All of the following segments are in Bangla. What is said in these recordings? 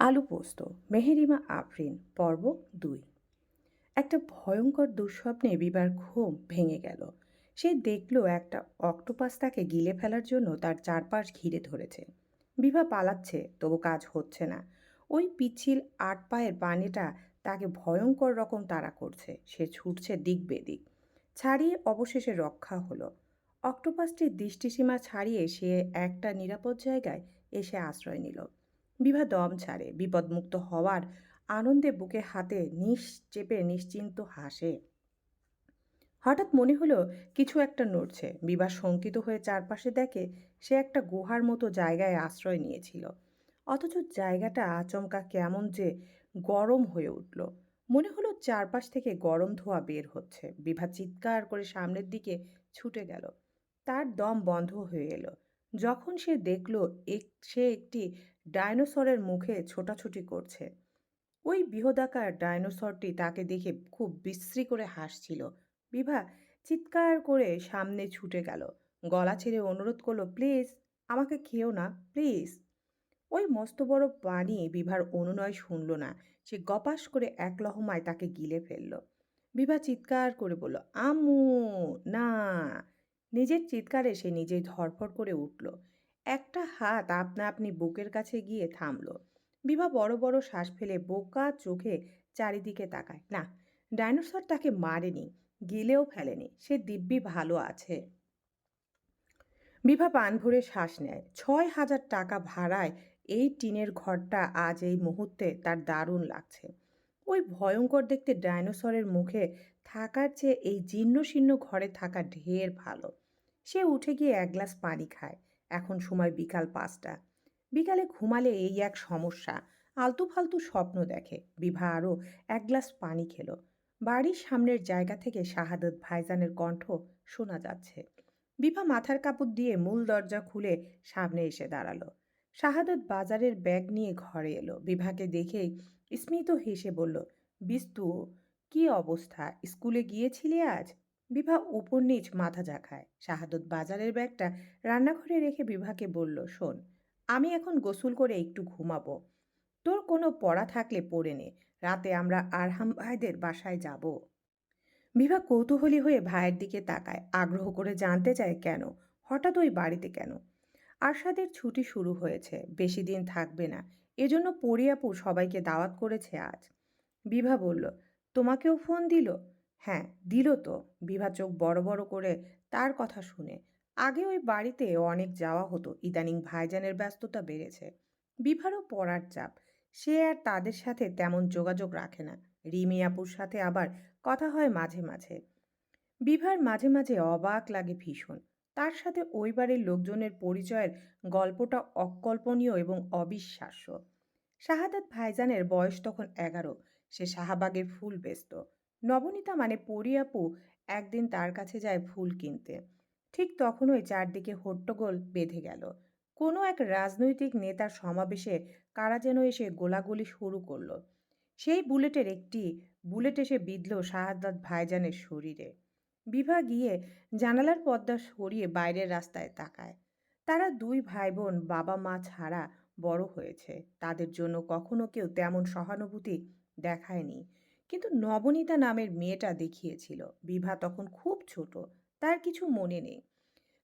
আলু পোস্ত, মেহেরিমা আফরিন, পর্ব দুই। একটা ভয়ঙ্কর দুঃস্বপ্নে বিবার ঘুম ভেঙে গেল। সে দেখল একটা অক্টোপাস তাকে গিলে ফেলার জন্য তার চারপাশ ঘিরে ধরেছে। বিভা পালাচ্ছে, তবু কাজ হচ্ছে না। ওই পিচ্ছিল আট পায়ের পানিটা তাকে ভয়ঙ্কর রকম তাড়া করছে। সে ছুটছে দিক বেদিক। ছাড়িয়ে অবশেষে রক্ষা হলো। অক্টোপাসটির দৃষ্টিসীমা ছাড়িয়ে সে একটা নিরাপদ জায়গায় এসে আশ্রয় নিল। বিভা দম ছাড়ে। বিপদমুক্ত হওয়ার আনন্দে বুকে হাতে নিশ চেপে নিশ্চিন্ত হাসে। হঠাৎ মনে হলো কিছু একটা নড়ছে। বিভা শঙ্কিত হয়ে চারপাশে দেখে সে একটা গুহার মতো জায়গায় আশ্রয় নিয়েছিল। অথচ জায়গাটা আচমকা কেমন যে গরম হয়ে উঠল। মনে হলো চারপাশ থেকে গরম ধোঁয়া বের হচ্ছে। বিভা চিৎকার করে সামনের দিকে ছুটে গেল। তার দম বন্ধ হয়ে এলো। যখন সে দেখল এক, সে একটি ডাইনোসরের মুখে ছোটাছুটি করছে। ওই বৃহদাকার ডাইনোসরটি তাকে দেখে খুব বিশ্রী করে হাসছিল। বিভা চিৎকার করে সামনে ছুটে গেল। গলা ছেড়ে অনুরোধ করল, প্লিজ, আমাকে খেও না, প্লিজ। ওই মস্ত বড় পানি বিভার অনুনয় শুনল না। সে গপাস করে এক লহমায় তাকে গিলে ফেলল। বিভা চিৎকার করে বলল আমু না। নিজের চিৎকারে সে নিজেই ধরফর করে উঠল। একটা হাত আপনা, আপনি বুকের কাছে গিয়ে থামল। বিভা বড় বড় শ্বাস ফেলে বোকা চোখে চারিদিকে তাকায়। না, ডাইনোসর তাকে মারেনি, গিলেও ফেলেনি, সে দিব্যি ভালো আছে। বিভা পান ভরে শ্বাস নেয়। ছয় হাজার টাকা ভাড়ায় এই টিনের ঘরটা আজ এই মুহূর্তে তার দারুণ লাগছে। ওই ভয়ঙ্কর দেখতে ডাইনোসরের মুখে থাকার চেয়ে এই জীর্ণ শীর্ণ ঘরে থাকা ঢের ভালো। সে উঠে গিয়ে এক গ্লাস পানি খায়। এখন সময় বিকাল পাঁচটা। বিকালে ঘুমালে এই এক সমস্যা। আলতু ফালতু স্বপ্ন দেখে। বিভা আরও এক গ্লাস পানি খেলো। বাড়ির সামনের জায়গা থেকে শাহাদত ভাইজানের কণ্ঠ শোনা যাচ্ছে। বিভা মাথার কাপড় দিয়ে মূল দরজা খুলে সামনে এসে দাঁড়াল। শাহাদত বাজারের ব্যাগ নিয়ে ঘরে এলো। বিভাকে দেখেই স্মিত হেসে বলল, বিস্তু, কি অবস্থা? স্কুলে গিয়েছিলে আজ? বিভা উপর নিচ মাথা ঝাঁকায়। শাহাদত বাজারের ব্যাগটা রান্নাঘরে রেখে বিভাকে বলল, শোন, আমি এখন গোসল করে একটু ঘুমাবো। তোর কোনো পড়া থাকলে পড়ে নে। রাতে আমরা আরহাম ভাইদের বাসায় যাব। বিভা কৌতূহলী হয়ে ভাইয়ের দিকে তাকায়, আগ্রহ করে জানতে চায়, কেন? হঠাৎ ওই বাড়িতে কেন? আরশাদের ছুটি শুরু হয়েছে, বেশি দিন থাকবে না। এজন্য পরিয়াপু সবাইকে দাওয়াত করেছে আজ। বিভা বলল, তোমাকেও ফোন দিল? হ্যাঁ দিল তো। বিভা চোখ বড় বড় করে তার কথা শুনে। আগে ওই বাড়িতে অনেক যাওয়া হতো। ইদানিং ভাইজানের ব্যস্ততা বেড়েছে। বিভারও পড়ার চাপ। সে আর তাদের সাথে তেমন যোগাযোগ রাখে না। রিমি আপুর সাথে আবার কথা হয় মাঝে মাঝে। বিভার মাঝে মাঝে অবাক লাগে ভীষণ। তার সাথে ওই বাড়ির লোকজনের পরিচয়ের গল্পটা অকল্পনীয় এবং অবিশ্বাস্য। শাহাদাত ভাইজানের বয়স তখন এগারো। সে শাহবাগের ফুল বেচত। নবনীতা মানে পরিয়াপু একদিন তার কাছে যায় ফুল কিনতে। ঠিক তখনই চারদিকে হট্টগোল বেঁধে গেল। কোনো এক রাজনৈতিক নেতার সমাবেশে কারা যেন এসে গোলাগুলি শুরু করল। সেই বুলেটের একটি বুলেট এসে বিঁধল শাহাদাত ভাইজানের শরীরে। বিভা গিয়ে জানালার পর্দা সরিয়ে বাইরের রাস্তায় তাকায়। তারা দুই ভাই বোন বাবা মা ছাড়া বড় হয়েছে। তাদের জন্য কখনো কেউ তেমন সহানুভূতি দেখায়নি। কিন্তু নবনীতা নামের মেয়েটা দেখিয়েছিল। বিভা তখন খুব ছোট, তার কিছু মনে নেই।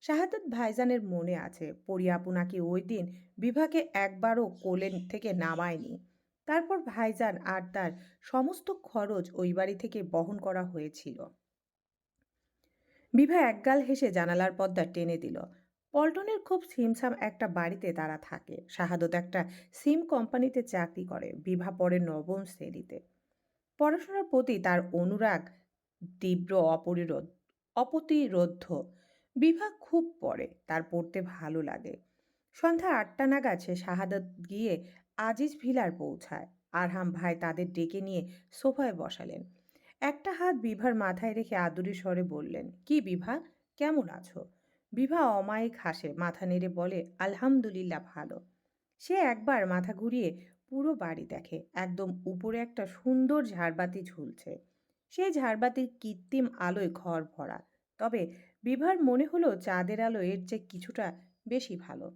শাহাদত ভাইজানের মনে আছে পরিয়াপু নাকি ওই দিন বিভাকে একবারও কোলে থেকে নামায়নি। তারপর ভাইজান আর তার সমস্ত খরচ ওই বাড়ি থেকে বহন করা হয়েছিল। বিভা একগাল হেসে জানালার পর্দা টেনে দিল। পল্টনের খুব সিমসাম একটা বাড়িতে তারা থাকে। শাহাদত একটা সিম কোম্পানিতে চাকরি করে। বিভা পরে নবম শ্রেণীতে। পড়াশোনার প্রতি তার অনুরাগ তীব্র অপরিরোধ অপ্রতিরোধ্য বিভা খুব পড়ে, তার পড়তে ভালো লাগে। সন্ধ্যা আটটা নাগাদ সে শাহাদত গিয়ে আজিজ ভিলার পৌঁছায়। আরহাম ভাই তাদের ডেকে নিয়ে সোফায় বসালেন। একটা হাত বিভার মাথায় রেখে আদুরি স্বরে বললেন, কি বিভা? কেমন আছো? বিভা অমায়িক হাসে, মাথা নেড়ে বলে, আলহামদুলিল্লাহ ভালো। সে একবার মাথা ঘুরিয়ে পুরো বাড়ি দেখে। একদম উপরে একটা সুন্দর ঝাড়বাতি ঝুলছে। সেই ঝাড়বাতির কৃত্রিম আলোয় ঘর ভরা। তবে বিভার মনে হলো চাঁদের আলো এর চেয়ে কিছুটা বেশি ভালো।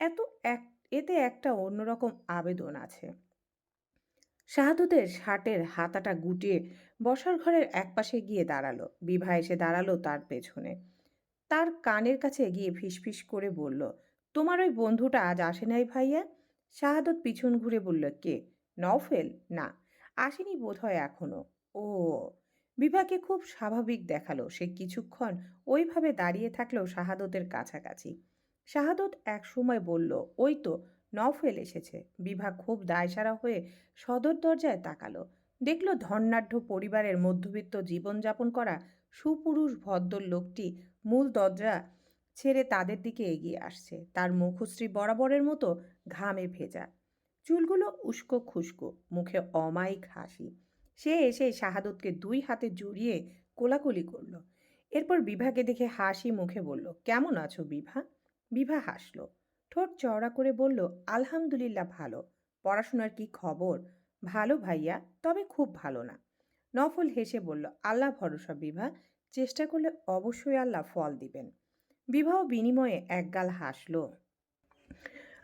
এত এক, এতে একটা অন্যরকম আবেদন আছে। শাহাদুতের শার্টের হাতাটা গুটিয়ে বসার ঘরের একপাশে গিয়ে দাঁড়াল। বিভা এসে দাঁড়াল তার পেছনে। তার কানের কাছে গিয়ে ফিসফিস করে বলল, তোমার ওই বন্ধুটা আজ আসে নাই ভাইয়া? শাহাদত পিছন ঘুরে বলল, কে? নওফেল? না, আসেনি বোধ হয় এখনও। ও। বিভাকে খুব স্বাভাবিক দেখাল, সে কিছুক্ষণ ওইভাবে দাঁড়িয়ে থাকলেও শাহাদতের কাছাকাছি। শাহাদত এক সময় বলল, ওই তো, নওফেল এসেছে। বিভা খুব দায়সারা হয়ে সদর দরজায় তাকালো। দেখল ধর্নাঢ্য পরিবারের মধ্যবিত্ত জীবনযাপন করা সুপুরুষ ভদ্র লোকটি মূল দরজা ছেড়ে তাদের দিকে এগিয়ে আসছে। তার মুখশ্রী বরাবরের মতো ঘামে ভেজা। চুলগুলো উস্কো খুস্কো, মুখে অমায়িক হাসি। সে এসে শাহাদতকে দুই হাতে জড়িয়ে কোলাকুলি করল। এরপর বিভাকে দেখে হাসি মুখে বলল, কেমন আছো বিভা? বিভা হাসলো। ঠোঁট চওড়া করে বলল, আলহামদুলিল্লাহ ভালো। পড়াশোনার কি খবর? ভালো ভাইয়া, তবে খুব ভালো না। নফল হেসে বলল, আল্লাহ ভরসা বিভা। চেষ্টা করলে অবশ্যই আল্লাহ ফল দিবেন। বিবাহ বিনিময়ে একগাল হাসল।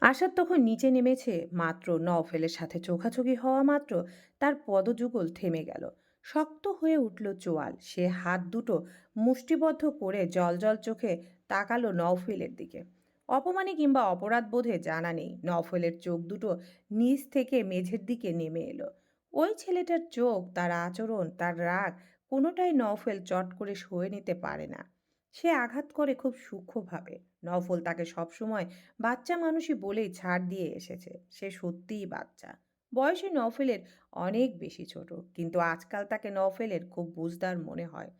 আশাদ তখন নিচে নেমেছে মাত্র নওফেলের সাথে চোখাচোখি হওয়া মাত্র তার পদযুগল থেমে গেল। শক্ত হয়ে উঠল চোয়াল। সে হাত দুটো মুষ্টিবদ্ধ করে জলজল চোখে তাকালো নওফেলের দিকে। অপমানে কিংবা অপরাধ বোধে জানা নেই, নওফেলের চোখ দুটো নিচ থেকে মেঝের দিকে নেমে এলো। ওই ছেলেটার চোখ, তার আচরণ, তার রাগ কোনোটাই নওফেল চট করে সয়ে নিতে পারে না। সে আঘাত করে খুব সূক্ষ্মভাবে। নফল তাকে সবসময় বাচ্চা মানুষই বলেই ছাড় দিয়ে এসেছে। সে সত্যিই বাচ্চা। বয়সে নফেলের অনেক বেশি ছোট, কিন্তু আজকাল তাকে নফেলের খুব বুঝদার মনে হয়।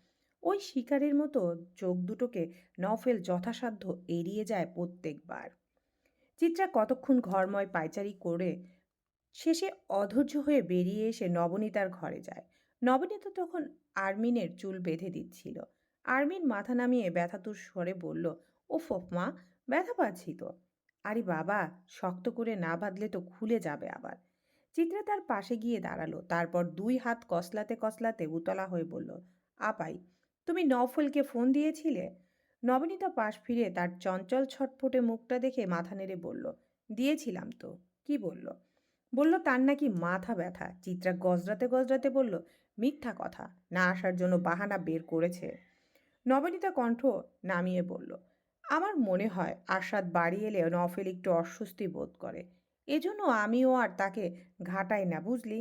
ওই শিকারের মতো চোখ দুটোকে নফেল যথাসাধ্য এড়িয়ে যায় প্রত্যেকবার। চিত্রা কতক্ষণ ঘরময় পাইচারি করে শেষে অধৈর্য হয়ে বেরিয়ে এসে নবনীতার ঘরে যায়। নবনীতা তখন আর্মিনের চুল বেঁধে দিচ্ছিল। আর্মিন মাথা নামিয়ে ব্যথাতুর স্বরে বলল ও মা, ব্যথা পাচ্ছি তো। আরে বাবা, শক্ত করে না বাঁধলে তো খুলে যাবে আবার। চিত্রা তার পাশে গিয়ে দাঁড়াল, তারপর দুই হাত কসলাতে কসলাতে উতলা হয়ে বলল, আপাই, তুমি নফলকে ফোন দিয়েছিলে? নবনীতা পাশ ফিরে তার চঞ্চল ছটফটে মুখটা দেখে মাথা নেড়ে বলল, দিয়েছিলাম তো। কি বলল? বলল, তার নাকি মাথা ব্যথা। চিত্রা গজরাতে গজরাতে বলল, মিথ্যা কথা, না আসার জন্য বাহানা বের করেছে। নবনীতা কণ্ঠ নামিয়ে বলল, আমার মনে হয় আশাদ বাড়ি এলে নফেল একটু অস্বস্তি বোধ করে। এজন্য আমিও আর তাকে ঘাটাই না, বুঝলি?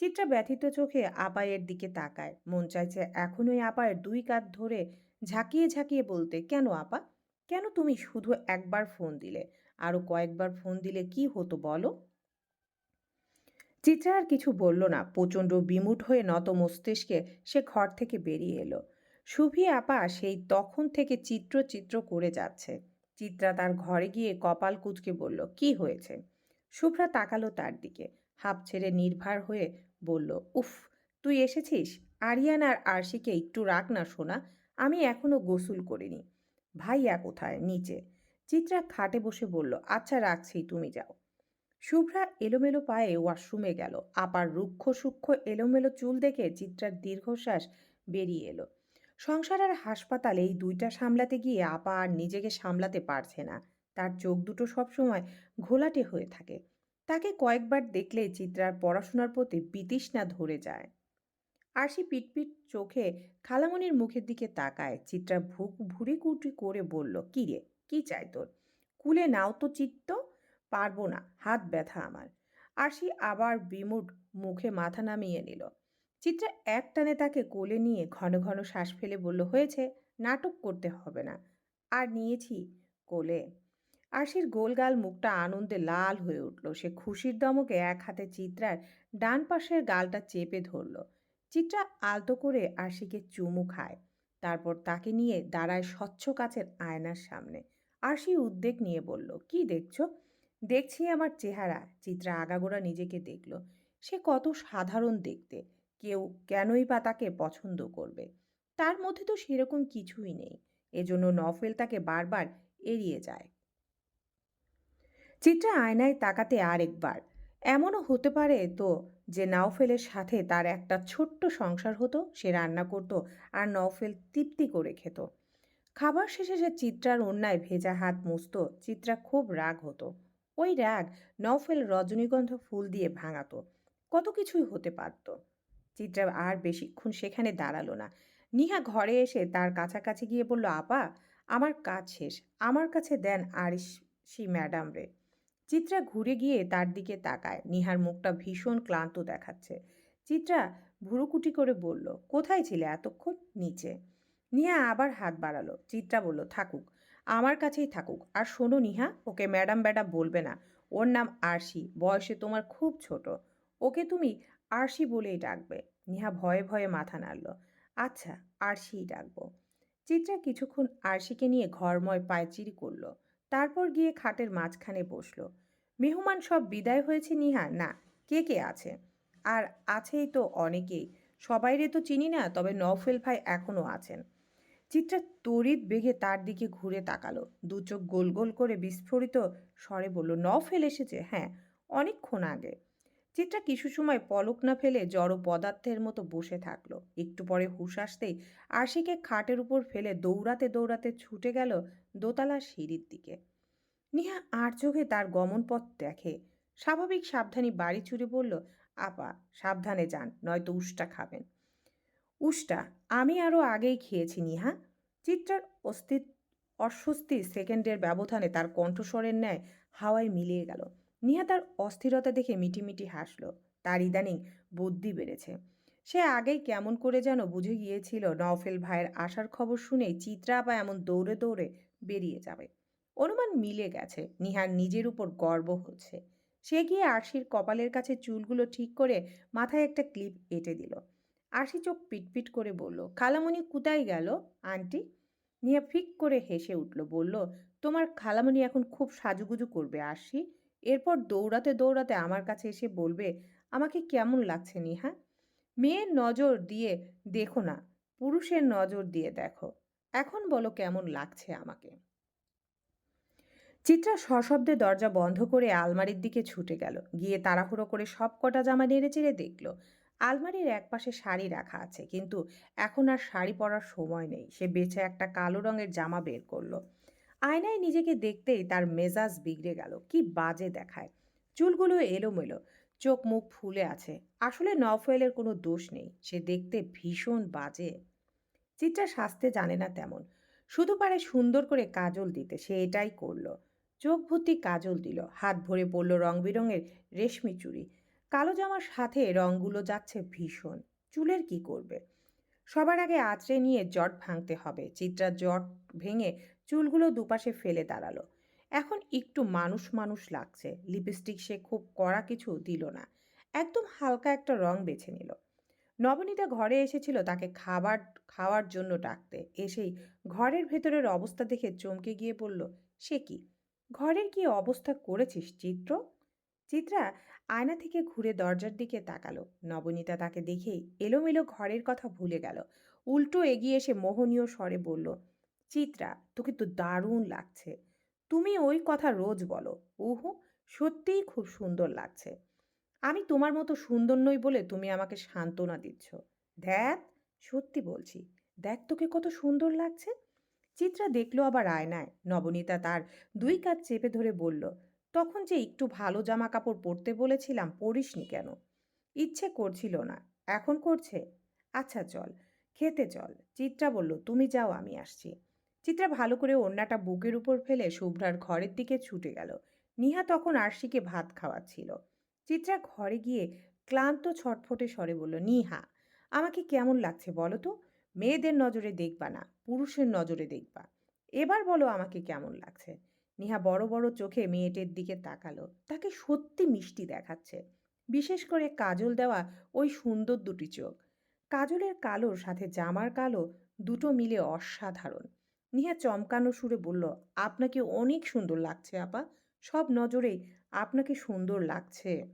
চিত্রা ব্যথিত চোখে আপায়ের দিকে তাকায়। মন চাইছে এখনই আপায়ের দুই কাঁধ ধরে ঝাঁকিয়ে ঝাঁকিয়ে বলতে, কেন আপা? কেন তুমি শুধু একবার ফোন দিলে? আরও কয়েকবার ফোন দিলে কি হতো বলো? চিত্রা আর কিছু বলল না। প্রচণ্ড বিমুট হয়ে নত মস্তিষ্কে সে ঘর থেকে বেরিয়ে এলো। সুভি আপা সেই তখন থেকে চিত্র চিত্র করে যাচ্ছে। চিত্রা তার ঘরে গিয়ে কপাল কুচকে বলল, কি হয়েছে? শুভ্রা তাকালো তার দিকে, হাঁপ ছেড়ে নির্ভার হয়ে বলল, উফ, তুই এসেছিস? আরিয়ান আর আরশিকে একটু রাখ না শোনা, আমি এখনও গোসল করিনি। ভাইয়া কোথায়? নিচে। চিত্রা খাটে বসে বলল আচ্ছা রাখছি, তুমি যাও। শুভ্রা এলোমেলো পায়ে ওয়াশরুমে গেল। আপার রুক্ষ সূক্ষ্ম এলোমেলো চুল দেখে চিত্রার দীর্ঘশ্বাস বেরিয়ে এলো। সংসার আর হাসপাতাল এই দুইটা সামলাতে গিয়ে আপা আর নিজেকে সামলাতে পারছে না। তার চোখ দুটো সবসময় ঘোলাটে হয়ে থাকে। তাকে কয়েকবার দেখলে চিত্রার পড়াশোনার প্রতি বিতৃষ্ণা ধরে যায়। আরশি পিটপিট চোখে খালামণির মুখের দিকে তাকায়। চিত্রা ভুক ভুরি কুটি করে বলল, কি রে, কি চাই তোর? কুলে নাও তো চিত্ত, পারব না, হাত ব্যথা আমার। আরশি আবার বিমুড মুখে মাথা নামিয়ে নিল। চিত্রা এক টানে তাকে কোলে নিয়ে ঘন ঘন শ্বাস ফেলে বলল, হয়েছে, নাটক করতে হবে না। আর নিয়েছি কোলে। আশির গোলগাল মুখটা আনন্দে লাল হয়ে উঠল। সে খুশির দমকে এক হাতে চিত্রার ডান পাশের গালটা চেপে ধরল। চিত্রা আলতো করে আশিকে চুমু খায়। তারপর তাকে নিয়ে দাঁড়ায় স্বচ্ছ কাছের আয়নার সামনে। আশি উদ্বেগ নিয়ে বলল, কি দেখছ? দেখছি আমার চেহারা। চিত্রা আগাগোড়া নিজেকে দেখল। সে কত সাধারণ দেখতে। কেউ কেনই বা তাকে পছন্দ করবে। তার মধ্যে তো সেরকম কিছুই নেই। এজন্য নফেল তাকে বারবার এড়িয়ে যায়। চিত্রা আয়নায় তাকাতে আরেকবার। এমনও হতে পারে তো যে নাওফেলের সাথে তার একটা ছোট্ট সংসার হতো, সে রান্না করত আর নওফেল তৃপ্তি করে খেত। খাবার শেষে সে চিত্রার অন্যায় ভেজা হাত মুছত, চিত্রা খুব রাগ হতো। ওই রাগ নওফেল রজনীগন্ধা ফুল দিয়ে ভাঙাতো। কত কিছুই হতে পারত। চিত্রা আর বেশিক্ষণ সেখানে দাঁড়াল না। নিহা ঘরে এসে তার কাছাকাছি গিয়ে বলল, আপা, আমার কাজ শেষ। আমার কাছে দেন আরিসি ম্যাডাম রে। চিত্রা ঘুরে গিয়ে তার দিকে তাকায়। নিহার মুখটা ভীষণ ক্লান্ত দেখাচ্ছে। চিত্রা ভুরুকুটি করে বলল, কোথায় ছিলে এতক্ষণ? নিচে। নিহা আবার হাত বাড়ালো। চিত্রা বলল, থাকুক, আমার কাছেই থাকুক। আর শোনো নিহা, ওকে ম্যাডাম ম্যাডাম বলবে না। ওর নাম আরশি। বয়সে তোমার খুব ছোট। ওকে তুমি আরশি বলেই ডাকবে। নেহা ভয়ে ভয়ে মাথা নাড়ল। আচ্ছা আরশিই ডাকবো। চিত্রা কিছুক্ষণ আরশিকে নিয়ে ঘরময় পায়চিরি করল। তারপর গিয়ে খাটের মাঝখানে বসল। মেহমান সব বিদায় হয়েছে নিহা? না। কে কে আছে? আর আছেই তো অনেকেই। সবাইরে তো চিনি না, তবে নওফেল ভাই এখনও আছেন। চিত্রা তড়িৎ বেগে তার দিকে ঘুরে তাকালো। দু চোখ গোল গোল করে বিস্ফোরিত স্বরে বলল নফেল এসেছে? হ্যাঁ অনেকক্ষণ আগে। চিত্রা কিছু সময় পলক না ফেলে জড় পদার্থের মতো বসে থাকল। একটু পরে হুশ আসতেই আশিকে খাটের উপর ফেলে দৌড়াতে দৌড়াতে ছুটে গেল দোতলার সিঁড়ির দিকে। নিহা আর চোখে তার গমনপথ দেখে। স্বাভাবিক সাবধানী বাড়ি ছুড়ে বলল, আপা, সাবধানে যান, নয়তো উষ্টা খাবেন। উষ্টা? আমি আরও আগেই খেয়েছি নিহা। চিত্রার অস্তিত অস্বস্তি সেকেন্ডের ব্যবধানে তার কণ্ঠস্বরের ন্যায় হাওয়ায় মিলিয়ে গেল। নিহা তার অস্থিরতা দেখে মিটিমিটি হাসল। তার ইদানিং বুদ্ধি বেড়েছে। সে আগেই কেমন করে যেন বুঝে গিয়েছিল নওফেল ভাইয়ের আসার খবর শুনে চিত্রা বা এমন দৌড়ে দৌড়ে বেরিয়ে যাবে। অনুমান মিলে গেছে, নিহার নিজের উপর গর্ব হচ্ছে। সে গিয়ে আরশির কপালের কাছে চুলগুলো ঠিক করে মাথায় একটা ক্লিপ এঁটে দিল। আরশি চোখ পিটপিট করে বলল, খালামণি কোথায় গেল, আন্টি? নিয়া ফিক করে হেসে উঠল, বলল, তোমার খালামণি এখন খুব সাজুগুজু করবে আশি এরপর দৌড়াতে দৌড়াতে আমার কাছে এসে বলবে, আমাকে কেমন লাগছে নিহা? মেয়ের নজর দিয়ে দেখো না, পুরুষের নজর দিয়ে দেখো। এখন বলো কেমন লাগছে আমাকে? চিত্রা সশব্দে দরজা বন্ধ করে আলমারির দিকে ছুটে গেল। গিয়ে তাড়াহুড়ো করে সব কটা জামা নেড়ে চেড়ে দেখল, আলমারির একপাশে শাড়ি রাখা আছে, কিন্তু এখন আর শাড়ি পরার সময় নেই। সে বেছে একটা কালো রঙের জামা বের করল। আয়নায় নিজেকে দেখতেই তার মেজাজ বিগড়ে গেল। কি বাজে দেখায়। চুলগুলো এলোমেলো, চোখ মুখ ফুলে আছে। আসলে নফয়েলের কোনো দোষ নেই, সে দেখতে ভীষণ বাজে। চিত্রা সাজতে জানে না তেমন। শুধু পারে সুন্দর করে কাজল দিতে, সে এটাই করল। চোখ ভর্তি কাজল দিল, হাত ভরে পড়ল রং বেরঙের রেশমি চুড়ি। কালো জামার সাথে রঙগুলো যাচ্ছে ভীষণ। চুলের কি করবে? সবার আগে আঁচড়ে নিয়ে জট ভাঙতে হবে। চিত্রা জট ভেঙে চুলগুলো দুপাশে ফেলে দাঁড়াল। এখন একটু মানুষ মানুষ লাগছে। লিপস্টিক সে খুব কড়া কিছু দিল না। একদম হালকা একটা রং বেছে নিল। নবনীতা ঘরে এসেছিল তাকে খাবার, খাওয়ার জন্য ডাকতে। এসেই ঘরের ভেতরের অবস্থা দেখে চমকে গিয়ে বলল, সে কি? ঘরের কি অবস্থা করেছিস, চিত্র? চিত্রা আয়না থেকে ঘুরে দরজার দিকে তাকালো। নবনীতা তাকে দেখেই এলোমেলো ঘরের কথা ভুলে গেল। উল্টো এগিয়ে এসে মোহনীয় স্বরে বলল চিত্রা, তোকে তো দারুণ লাগছে। তুমি ওই কথা রোজ বলো। উহু, সত্যিই খুব সুন্দর লাগছে। আমি তোমার মতো সুন্দর নই বলে তুমি আমাকে সান্ত্বনা দিচ্ছ। দেখ, সত্যি বলছি, দেখ তোকে কত সুন্দর লাগছে। চিত্রা দেখল আবার আয়নায়। নবনীতা তার দুই কাজ চেপে ধরে বলল, তখন যে একটু ভালো জামা কাপড় পরতে বলেছিলাম, পরিসনি কেন? ইচ্ছে করছিল না। এখন করছে? আচ্ছা চল, খেতে চল। চিত্রা বলল, তুমি যাও, আমি আসছি। চিত্রা ভালো করে ওড়নাটা বুকের উপর ফেলে শুভ্রার ঘরের দিকে ছুটে গেল। নিহা তখন আরশিকে ভাত খাওয়াচ্ছিল। চিত্রা ঘরে গিয়ে ক্লান্ত ছটফটে স্বরে বলল, নিহা, আমাকে কেমন লাগছে বলো তো? মেয়েদের নজরে দেখবা না, পুরুষের নজরে দেখবা। এবার বলো আমাকে কেমন লাগছে? নিহা বড় বড় চোখে মেয়েটের দিকে তাকালো। তাকে সত্যি মিষ্টি দেখাচ্ছে। বিশেষ করে কাজল দেওয়া ওই সুন্দর দুটি চোখ। কাজলের কালোর সাথে জামার কালো দুটো মিলে অসাধারণ। নিহা চমকানো সুরে বলল, আপনাকে অনেক সুন্দর লাগছে, আপা। সব নজরেই আপনাকে সুন্দর লাগছে।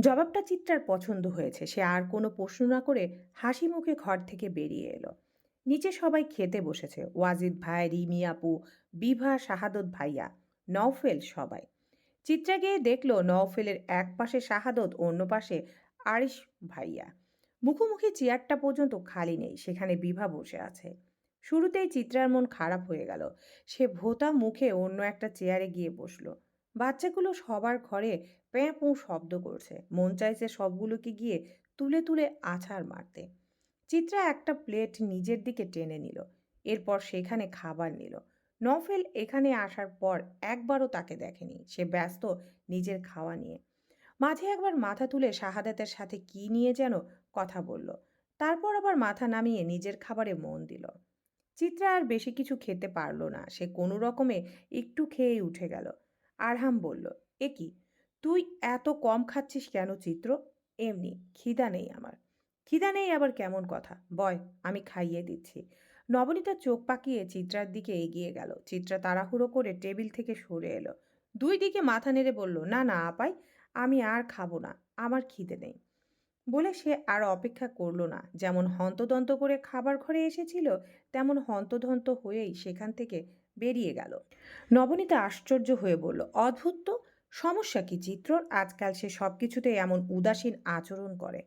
জবাবটা চিত্রার পছন্দ হয়েছে। সে আর কোনো প্রশ্ন না করে হাসি মুখে ঘর থেকে বেরিয়ে এলো। নিচে সবাই খেতে বসেছে। ওয়াজিদ ভাই, রিমি আপু, বিভা, শাহাদত ভাইয়া, নওফেল সবাই। চিত্রা গিয়ে দেখল নওফেলের এক পাশে শাহাদত, অন্য পাশে আরিশ ভাইয়া। মুখোমুখি চেয়ারটা পর্যন্ত খালি নেই। সেখানে বিভা বসে আছে। শুরুতেই চিত্রার মন খারাপ হয়ে গেল। সে ভোতা মুখে অন্য একটা চেয়ারে গিয়ে বসল। বাচ্চাগুলো সবার ঘরে প্যাঁ পোঁ শব্দ করছে। মন চাইছে সবগুলোকে গিয়ে তুলে তুলে আছাড় মারতে। চিত্রা একটা প্লেট নিজের দিকে টেনে নিল। এরপর সেখানে খাবার নিল। নফেল এখানে আসার পর একবারও তাকে দেখেনি। সে ব্যস্ত নিজের খাওয়া নিয়ে। মাঝে একবার মাথা তুলে শাহাদাতের সাথে কি নিয়ে যেন কথা বলল। তারপর আবার মাথা নামিয়ে নিজের খাবারে মন দিল। চিত্রা আর বেশি কিছু খেতে পারল না। সে কোনো রকমে একটু খেয়েই উঠে গেল। আরহাম বলল, এ কি? তুই এত কম খাচ্ছিস কেন চিত্র? এমনি, খিদা নেই আমার। খিদা নেই আবার কেমন কথা? বয়, আমি খাইয়ে দিচ্ছি। নবনীতা চোখ পাকিয়ে চিত্রার দিকে এগিয়ে গেল। চিত্রা তাড়াহুড়ো করে টেবিল থেকে সরে এলো। দুই দিকে মাথা নেড়ে বলল, না না, আপাই, আমি আর খাব না। আমার খিদে নেই। বলে সে আর অপেক্ষা করল না। যেমন হন্তদন্ত করে খাবার ঘরে এসেছিল, তেমন হন্তদন্ত হয়েই সেখান থেকে বেরিয়ে গেল। নবনীতা আশ্চর্য হয়ে বলল, অদ্ভুত তো! সমস্যা কি চিত্রর? আজকাল সে সব কিছুতে এমন উদাসীন আচরণ করে।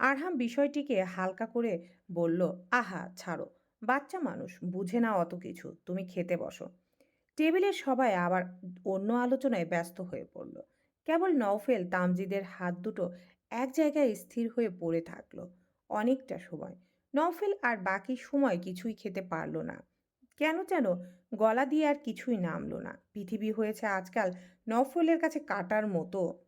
আরহাম বিষয়টিকে হালকা করে বলল, আহা, ছাড়ো, বাচ্চা মানুষ, বুঝে না অত কিছু, তুমি খেতে বসো। টেবিলের সবাই আবার অন্য আলোচনায় ব্যস্ত হয়ে পড়ল। কেবল নওফেল, তামজিদের হাত দুটো এক জায়গায় স্থির হয়ে পড়ে থাকল অনেকটা সময়। নফেল আর বাকি সময় কিছুই খেতে পারল না। কেন যেন গলা দিয়ে আর কিছুই নামলো না। পৃথিবী হয়েছে আজকাল নফলের কাছে কাটার মতো।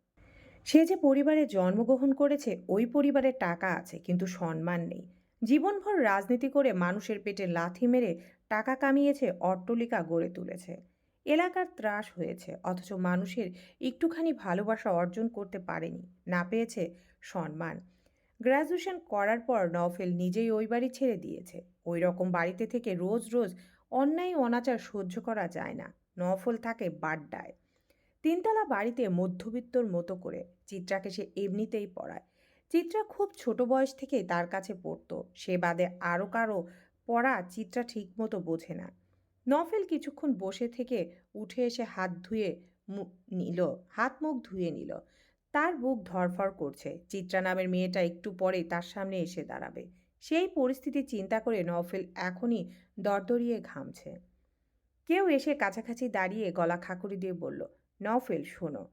সে যে পরিবারে জন্মগ্রহণ করেছে, ওই পরিবারের টাকা আছে, কিন্তু সম্মান নেই। জীবনভর রাজনীতি করে মানুষের পেটে লাথি মেরে টাকা কামিয়েছে অট্টলিকা গড়ে তুলেছে। এলাকার ত্রাস হয়েছে, অথচ মানুষের একটুখানি ভালোবাসা অর্জন করতে পারেনি, না পেয়েছে সম্মান। গ্র্যাজুয়েশন করার পর নওফেল নিজেই ওই বাড়ি ছেড়ে দিয়েছে। ওই রকম বাড়িতে থেকে রোজ রোজ অন্যায় অনাচার সহ্য করা যায় না নফল থাকে বাড্ডায়। তিনতলা বাড়িতে মধ্যবিত্তর মতো করে, চিত্রাকে সে এমনিতেই পড়ায়। চিত্রা খুব ছোট বয়স থেকেই তার কাছে পড়তো, সে বাদে আরও কারও পড়া চিত্রা ঠিকমতো বোঝে না। নফেল কিছুক্ষণ বসে থেকে উঠে এসে হাত ধুয়ে নিল। হাত মুখ ধুয়ে নিল। তার বুক ধরফর করছে। চিত্রা নামের মেয়েটা একটু পরে তার সামনে এসে দাঁড়াবে। সেই পরিস্থিতি চিন্তা করে নফেল এখনই দরদরিয়ে ঘামছে। কেউ এসে কাছাকাছি দাঁড়িয়ে গলা খাকুরি দিয়ে বলল, নফেল, শোনো।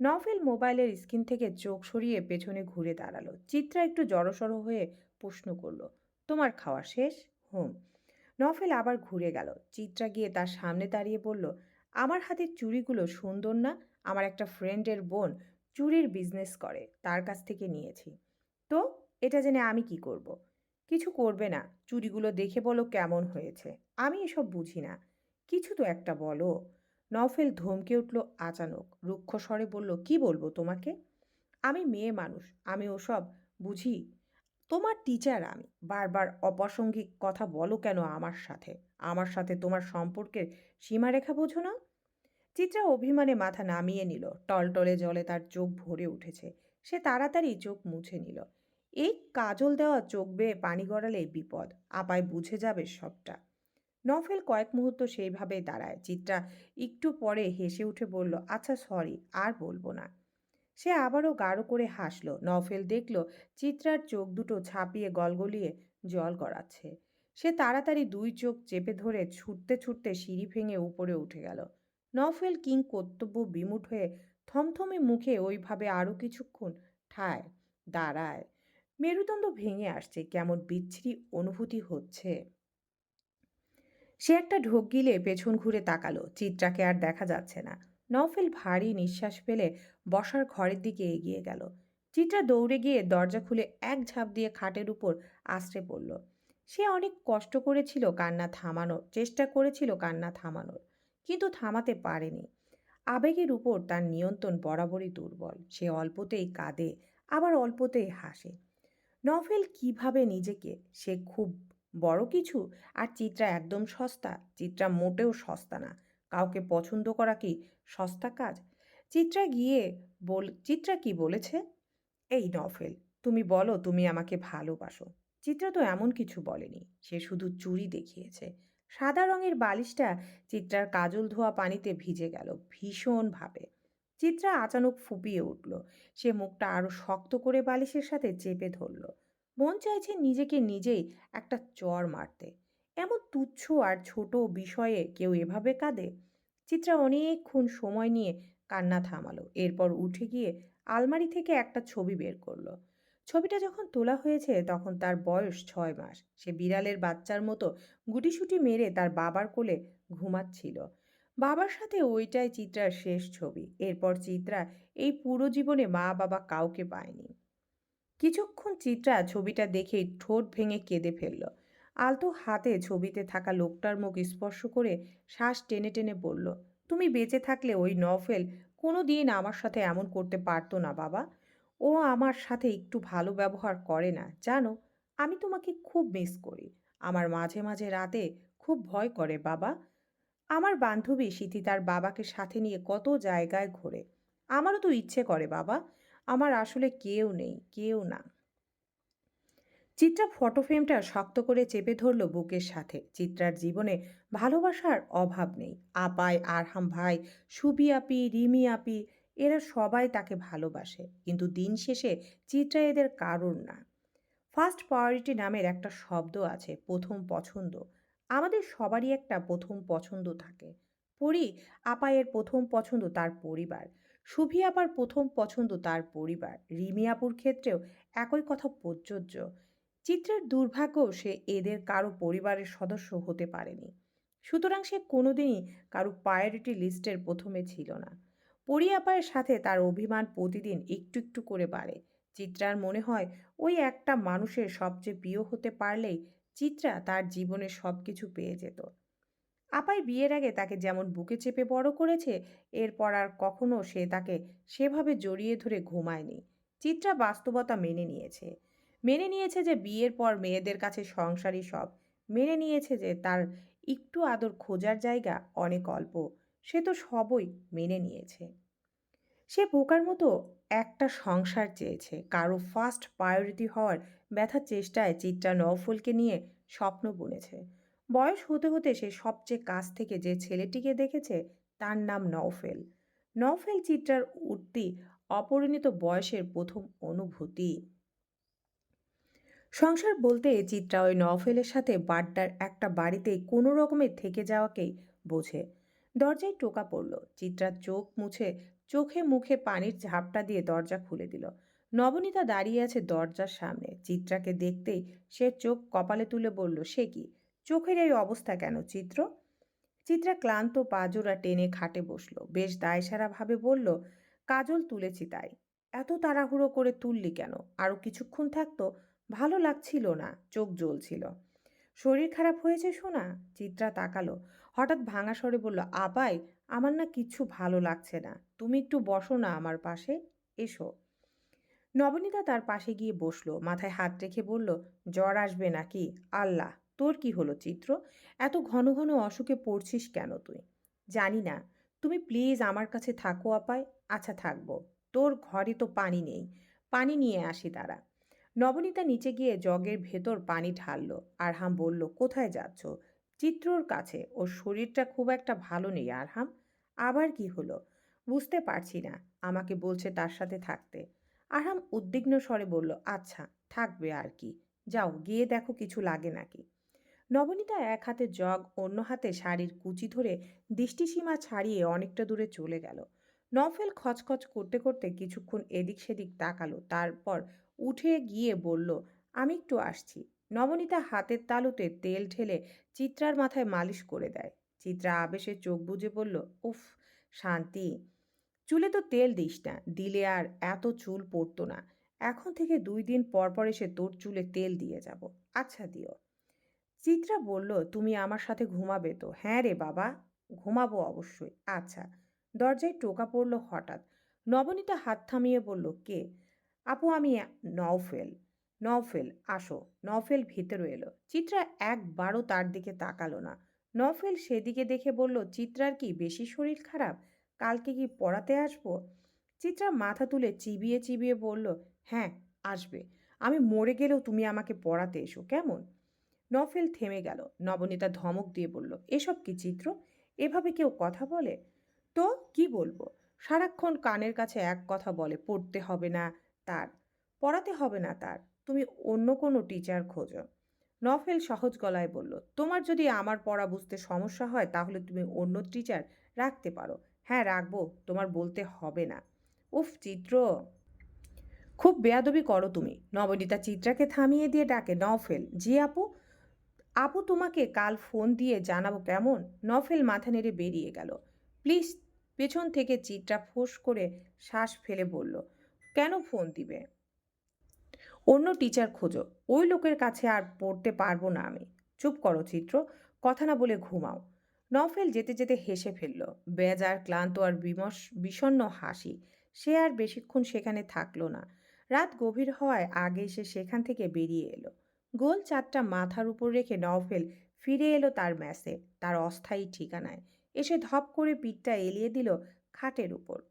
নফেল মোবাইলের স্ক্রিন থেকে চোখ সরিয়ে পেছনে ঘুরে দাঁড়াল। চিত্রা একটু জড়সড় হয়ে প্রশ্ন করল, তোমার খাওয়া শেষ? হুম। নফেল আবার ঘুরে গেল। চিত্রা গিয়ে তার সামনে দাঁড়িয়ে বলল, আমার হাতের চুড়িগুলো সুন্দর না? আমার একটা ফ্রেন্ডের বোন চুড়ির বিজনেস করে, তার কাছ থেকে নিয়েছি। তো এটা জেনে আমি কি করব। কিছু করবে না। চুড়িগুলো দেখে বলো কেমন হয়েছে। আমি এসব বুঝি না। কিছু তো একটা বলো। নফেল ধমকে উঠল আচানক। রুক্ষ স্বরে বলল, কি বলব তোমাকে? আমি মেয়ে মানুষ। আমি ওসব বুঝি তোমার টিচার আমি। বারবার অপ্রাসঙ্গিক কথা বলো কেন আমার সাথে? আমার সাথে তোমার সম্পর্কের সীমারেখা বোঝো না। চিত্রা অভিমানে মাথা নামিয়ে নিল। টলটলে জলে তার চোখ ভরে উঠেছে। সে তাড়াতাড়ি চোখ মুছে নিল। এই কাজল দেওয়া চোখ বেয়ে পানি গড়ালে বিপদ। আপায় বুঝে যাবে সবটা। নফেল কয়েক মুহূর্ত সেইভাবে দাঁড়ায়। চিত্রা একটু পরে হেসে উঠে বলল আচ্ছা সরি আর বলব না। সে আবারও গাঢ় করে হাসল। নফেল দেখল চিত্রার চোখ দুটো ছাপিয়ে গলগলিয়ে জল গড়াচ্ছে। সে তাড়াতাড়ি দুই চোখ চেপে ধরে ছুটতে ছুটতে সিঁড়ি ভেঙে উপরে উঠে গেল। নফেল কিং কর্তব্য বিমুঠ হয়ে থমথমে মুখে ওইভাবে আরও কিছুক্ষণ ঠায় দাঁড়ায়। মেরুদণ্ড ভেঙে আসছে, কেমন বিচ্ছিরি অনুভূতি হচ্ছে। সে একটা ঢোক গিলে পেছন ঘুরে তাকালো। চিত্রাকে আর দেখা যাচ্ছে না। নফেল ভারী নিঃশ্বাস ফেলে বসার ঘরের দিকে এগিয়ে গেল। চিত্রা দৌড়ে গিয়ে দরজা খুলে এক ঝাঁপ দিয়ে খাটের উপর আশ্রে পড়ল। সে অনেক কষ্ট করেছিল কান্না থামানোর, চেষ্টা করেছিল কান্না থামানোর, কিন্তু থামাতে পারেনি। আবেগের উপর তার নিয়ন্ত্রণ বরাবরই দুর্বল। সে অল্পতেই কাঁদে, আবার অল্পতেই হাসে। নভেল কীভাবে নিজেকে? সে খুব বড় কিছু? আর চিত্রা একদম সস্তা? চিত্রা মোটেও সস্তা না। কাউকে পছন্দ করা কি সস্তা কাজ? চিত্রা গিয়ে বল, চিত্রা কি বলেছে? এই নভেল তুমি বলো, তুমি আমাকে ভালোবাসো। চিত্রা তো এমন কিছু বলেনি, সে শুধু চুরি দেখিয়েছে। সাদা রঙের বালিশটা চিত্রার কাজল ধোয়া পানিতে ভিজে গেল ভীষণভাবে চিত্রা আচানক ফুপিয়ে উঠল, সে মুখটা আরও শক্ত করে বালিশের সাথে চেপে ধরল। মন চাইছে নিজেকে নিজেই একটা চর মারতে। এমন তুচ্ছ আর ছোট বিষয়ে কেউ এভাবে কাঁদে? চিত্রা অনেকক্ষণ সময় নিয়ে কান্না থামালো, এরপর উঠে গিয়ে আলমারি থেকে একটা ছবি বের করল। ছবিটা যখন তোলা হয়েছে তখন তার বয়স ছয় মাস। সে বিড়ালের বাচ্চার মতো গুটিসুটি মেরে তার বাবার কোলে ঘুমাচ্ছিল। বাবার সাথে ওইটাই চিত্রার শেষ ছবি। এরপর চিত্রা এই পুরো জীবনে মা বাবা কাউকে পায়নি। কিছুক্ষণ চিত্রা ছবিটা দেখেই ঠোঁট ভেঙে কেঁদে ফেলল। আলতো হাতে ছবিতে থাকা লোকটার মুখ স্পর্শ করে শ্বাস টেনে টেনে বলল, তুমি বেঁচে থাকলে ওই নফেল কোনো দিন আমার সাথে এমন করতে পারতো না বাবা। ও আমার সাথে একটু ভালো ব্যবহার করে না। জানো, আমি তোমাকে খুব মিস করি। আমার মাঝে মাঝে রাতে খুব ভয় করে বাবা। আমার বান্ধবী সিথি তার বাবাকে সাথে নিয়ে কত জায়গায় ঘোরে। আমারও তো ইচ্ছে করে বাবা। আমার আসলে কেউ নেই, কেউ না। চিত্রা ফটো ফ্রেমটা শক্ত করে চেপে ধরল বুকের সাথে। চিত্রার জীবনে ভালোবাসার অভাব নেই। আপায় আরহাম ভাই, সুবি আপি, রিমি আপি, এরা সবাই তাকে ভালোবাসে। কিন্তু দিন শেষে চিত্রা এদের কারণ না। ফার্স্ট প্রায়োরিটি নামের একটা শব্দ আছে, প্রথম পছন্দ। আমাদের সবারই একটা প্রথম পছন্দ থাকে। পরি আপায়ের প্রথম পছন্দ তার পরিবার। সুভি আপার প্রথম পছন্দ তার পরিবার। রিমি আপুর ক্ষেত্রেও একই কথা প্রযোজ্য। চিত্রের দুর্ভাগ্য সে এদের কারও পরিবারের সদস্য হতে পারেনি। সুতরাং সে কোনোদিনই কারও প্রায়োরিটি লিস্টের প্রথমে ছিল না। পরি আপায়ের সাথে তার অভিমান প্রতিদিন একটু একটু করে বাড়ে। চিত্রার মনে হয় ওই একটা মানুষের সবচেয়ে প্রিয় হতে পারলেই চিত্রা তার জীবনের সব কিছু পেয়ে যেত। আপাই বিয়ের আগে তাকে যেমন বুকে চেপে বড় করেছে, এরপর আর কখনো সে তাকে সেভাবে জড়িয়ে ধরে ঘুমায়নি। চিত্রা বাস্তবতা মেনে নিয়েছে। মেনে নিয়েছে যে বিয়ের পর মেয়েদের কাছে সংসারই সব। মেনে নিয়েছে যে তার একটু আদর খোঁজার জায়গা অনেক অল্প। সে তো সবই মেনে নিয়েছে। সে বোকার মতো একটা সংসার চেয়েছে। কারও ফার্স্ট প্রায়োরিটি হওয়ার ব্যথার চেষ্টায় চিত্রা নওফলকে নিয়ে স্বপ্ন বুনেছে। বয়স হতে হতে সে সবচেয়ে কাছ থেকে যে ছেলেটিকে দেখেছে, তার নাম নওফেল। নওফেল চিত্রার উঠতি অপরিণিত বয়সের প্রথম অনুভূতি। সংসার বলতে চিত্রা ওই নওফেলের সাথে বাড্ডার একটা বাড়িতে কোনো রকমের থেকে যাওয়াকেই বোঝে। দরজায় টোকা পড়ল। চিত্রার চোখ মুছে চোখে মুখে পানির ঝাপটা দিয়ে দরজা খুলে দিল। নবনীতা দাঁড়িয়ে আছে দরজার সামনে। চিত্রাকে দেখতেই সে চোখ কপালে তুলে বলল, সে কি? চোখের এই অবস্থা কেন চিত্র? চিত্রা ক্লান্ত পাজোরা টেনে খাটে বসল। বেশ দায়সারাভাবে বলল, কাজল তুলেছি তাই। এত তাড়াহুড়ো করে তুললি কেন? আরও কিছুক্ষণ থাকতো ভালো লাগছিল না, চোখ জ্বলছিল। শরীর খারাপ হয়েছে শোনা চিত্রা তাকালো। হঠাৎ ভাঙা স্বরে বলল, আপাই, আমার না কিচ্ছু ভালো লাগছে না। তুমি একটু বসো না আমার পাশে, এসো। নবনীতা তার পাশে গিয়ে বসল, মাথায় হাত রেখে বলল, জ্বর আসবে নাকি? আল্লাহ, তোর কি হলো চিত্র? এত ঘন ঘন অসুখে পড়ছিস কেন তুই? জানি না। তুমি প্লিজ আমার কাছে থাকো আপায় আচ্ছা থাকব। তোর ঘরে তো পানি নেই। পানি নিয়ে আসি তারা। নবনীতা নিচে গিয়ে জগের ভেতর পানি ঢাললো। আরহাম বলল, কোথায় যাচ্ছ? চিত্রর কাছে। ওর শরীরটা খুব একটা ভালো নেই, আরহাম। আবার কি হলো? বুঝতে পারছি না। আমাকে বলছে তার সাথে থাকতে। আরহাম উদ্বিগ্ন স্বরে বলল আচ্ছা থাকবে আর কি। যাও, গিয়ে দেখো কিছু লাগে নাকি? নবনীতা এক হাতে জগ, অন্য হাতে শাড়ির কুচি ধরে দৃষ্টিসীমা ছাড়িয়ে অনেকটা দূরে চলে গেল। নফেল খচখচ করতে করতে কিছুক্ষণ এদিক সেদিক তাকালো। তারপর উঠে গিয়ে বলল, আমি একটু আসছি। নবনীতা হাতের তালুতে তেল ঢেলে চিত্রার মাথায় মালিশ করে দেয়। চিত্রা আবেশে চোখ বুজে বলল, উফ, শান্তি। চুলে তো তেল দিস না, দিলে আর এত চুল পড়তো না। এখন থেকে দুই দিন পর পর এসে তোর চুলে তেল দিয়ে যাব। আচ্ছা দিও। চিত্রা বলল, তুমি আমার সাথে ঘুমাবে তো? হ্যাঁ রে বাবা, ঘুমাবো অবশ্যই। আচ্ছা। দরজায় টোকা পড়ল হঠাৎ। নবনীতা হাত থামিয়ে বলল, কে? আপু, আমি নওফেল নওফেল, আসো। নওফেল ভিতরে এলো। চিত্রা একবারও তার দিকে তাকালো না। নওফেল সেদিকে দেখে বলল, চিত্রার কি বেশি শরীর খারাপ? কালকে কি পড়াতে আসব? চিত্রা মাথা তুলে চিবিয়ে চিবিয়ে বলল হ্যাঁ আসবে। আমি মরে গেলেও তুমি আমাকে পড়াতে এসো, কেমন? নফেল থেমে গেল। নবনীতা ধমক দিয়ে বলল, এসব কি চিত্র? এভাবে কেউ কথা বলে? তো, কি বলব? সারাক্ষণ কানের কাছে এক কথা বলে, পড়তে হবে না। তার। পড়াতে হবে না তার। তুমি অন্য কোনো টিচার খোঁজো। নফেল সহজ গলায় বলল, তোমার যদি আমার পড়া বুঝতে সমস্যা হয়, তাহলে তুমি অন্য টিচার রাখতে পারো। হ্যাঁ রাখব, তোমার বলতে হবে না। উফ, চিত্র। খুব বেয়াদবি করো তুমি। নবনীতা চিত্রাকে থামিয়ে দিয়ে ডাকে, নফেল, জি আপু? আপু তোমাকে কাল ফোন দিয়ে জানাব কেমন? নফেল মাথা নেড়ে বেরিয়ে গেল। প্লিজ, পেছন থেকে চিত্রা ফোঁস করে শ্বাস ফেলে বলল কেন ফোন দিবে? অন্য টিচার খোঁজো। ওই লোকের কাছে আর পড়তে পারব না আমি। চুপ করো চিত্র, কথা না বলে ঘুমাও। নফেল যেতে যেতে হেসে ফেলল। বেজার, ক্লান্ত আর বিমস বিষণ্ণ হাসি। সে আর বেশিক্ষণ সেখানে থাকল না। রাত গভীর হওয়ায় আগে সে সেখান থেকে বেরিয়ে এলো। গোল চারটা মাথার উপর রেখে নভেল ফিরে এলো তার ম্যাসে তার অস্থায়ী ঠিকানায়। এসে ধপ করে পিঠটা এলিয়ে দিল খাটের উপর।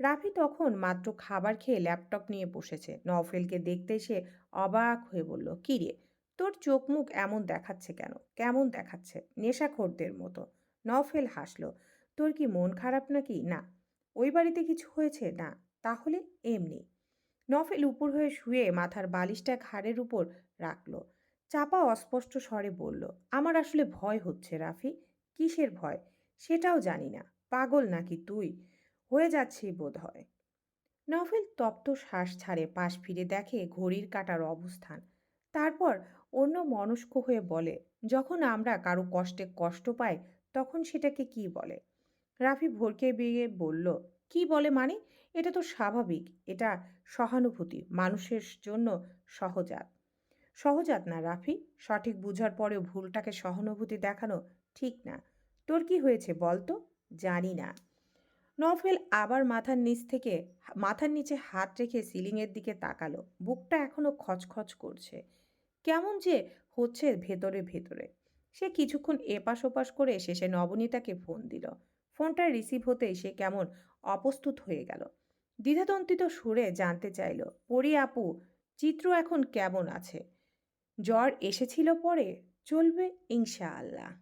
রাফি তখন মাত্র খাবার খেয়ে ল্যাপটপ নিয়ে বসেছে। নভেলকে দেখতে সে অবাক হয়ে বলল, "কী রে, তোর চোখ মুখ এমন দেখাচ্ছে কেন? কেমন দেখাচ্ছে? নেশাখোরদের মতো। নভেল হাসলো, তোর কি মন খারাপ নাকি? না, ওই বাড়িতে কিছু হয়েছে? না, তাহলে এমনি। নফেল উপর হয়ে শুয়ে মাথার বালিশটা ঘাড়ের উপর রাখল। চাপা অস্পষ্ট স্বরে বলল, আমার আসলে ভয় হচ্ছে রাফি। কিসের ভয়? সেটাও জানি না। পাগল নাকি তুই? হয়ে যাচ্ছি বোধ হয়। নভেল তপ্ত শ্বাস ছাড়ে পাশ ফিরে দেখে ঘড়ির কাটার অবস্থান। তারপর অন্য মনস্ক হয়ে বলে, যখন আমরা কারও কষ্টে কষ্ট পাই, তখন সেটাকে কি বলে? রাফি ভরকে বেরিয়ে বলল, কি বলে মানে? এটা তো স্বাভাবিক। এটা সহানুভূতি, মানুষের জন্য সহজাত। সহজাত না রাফি, সঠিক বুঝার পরেও ভুলটাকে সহানুভূতি দেখানো ঠিক না। তোর কি হয়েছে বল তো জানি না। নফেল আবার মাথার নিচ থেকে মাথার নিচে হাত রেখে সিলিংয়ের দিকে তাকালো। বুকটা এখনও খচখচ করছে। কেমন যে হচ্ছে ভেতরে ভেতরে। সে কিছুক্ষণ এপাশ ওপাশ করে শেষে নবনীতাকে ফোন দিল। ফোনটা রিসিভ হতেই সে কেমন অপ্রস্তুত হয়ে গেল। দ্বিধাদ্বন্দ্বিত সুরে জানতে চাইল, পরি আপু, চিত্র এখন কেমন আছে? জ্বর এসেছিল পরে? চলবে ইনশাআল্লাহ।